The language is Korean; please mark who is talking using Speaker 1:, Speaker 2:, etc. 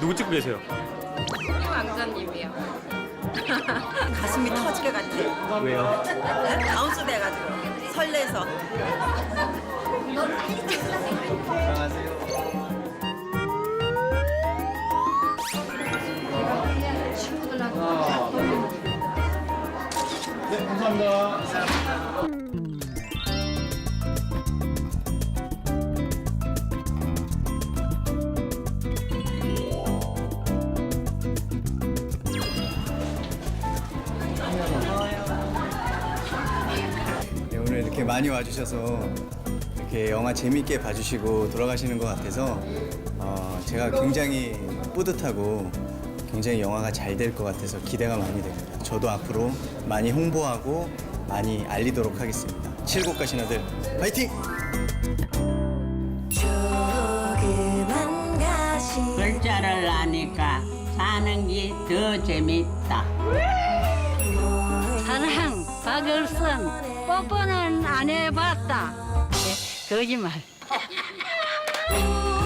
Speaker 1: 누구 찍고 계세요?
Speaker 2: 왕자님이요.
Speaker 3: 가슴이 터질 것 같아.
Speaker 1: 왜요?
Speaker 3: 바운스 돼가지고 설레서.
Speaker 4: 네, 감사합니다.
Speaker 5: 이렇게 많이 와주셔서 이렇게 영화 재밌게 봐주시고 돌아가시는 것 같아서 어, 제가 굉장히 뿌듯하고 굉장히 영화가 잘 될 것 같아서 기대가 많이 됩니다. 저도 앞으로 많이 홍보하고 많이 알리도록 하겠습니다. 칠곡 가신 아들 파이팅!
Speaker 6: 조그만 가시
Speaker 7: 글자를 아니까 사는 게 더 재밌다.
Speaker 8: 사랑 박을선 뽀뽀는 안 해봤다. 네, 거짓말